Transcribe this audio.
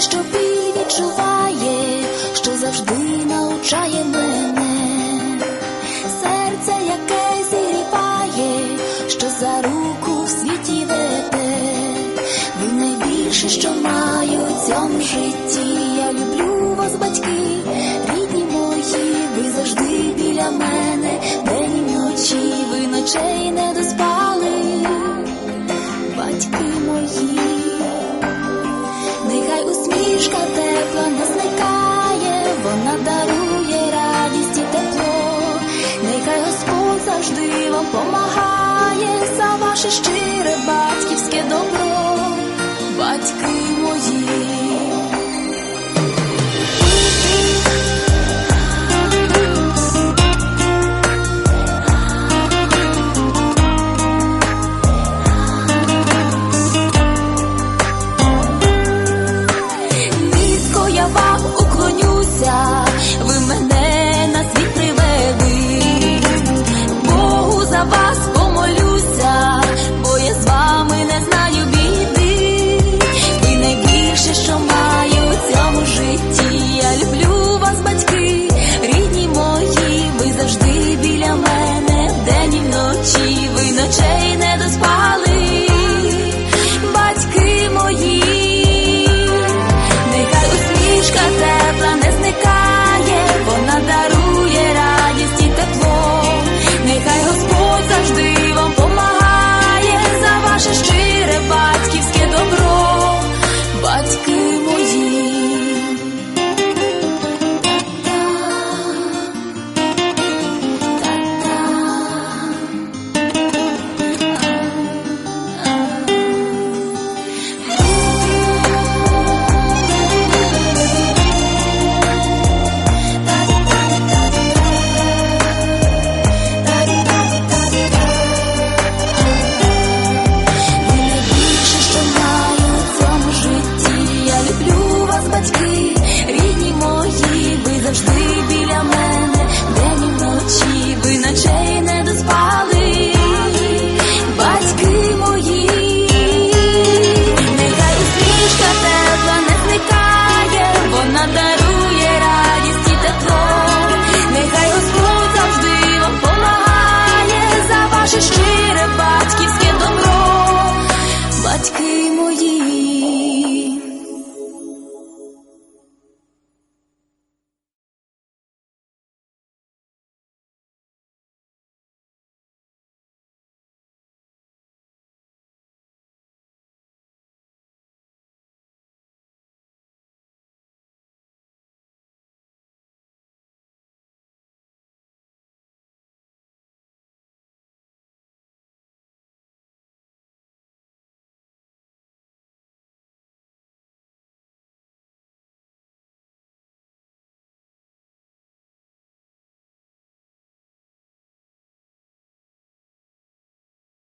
що біль відчуває, що завжди навчає мене, серце, яке зігріває, що за руку в світі веде, ви найбільше, що маю в цьому житті. strange.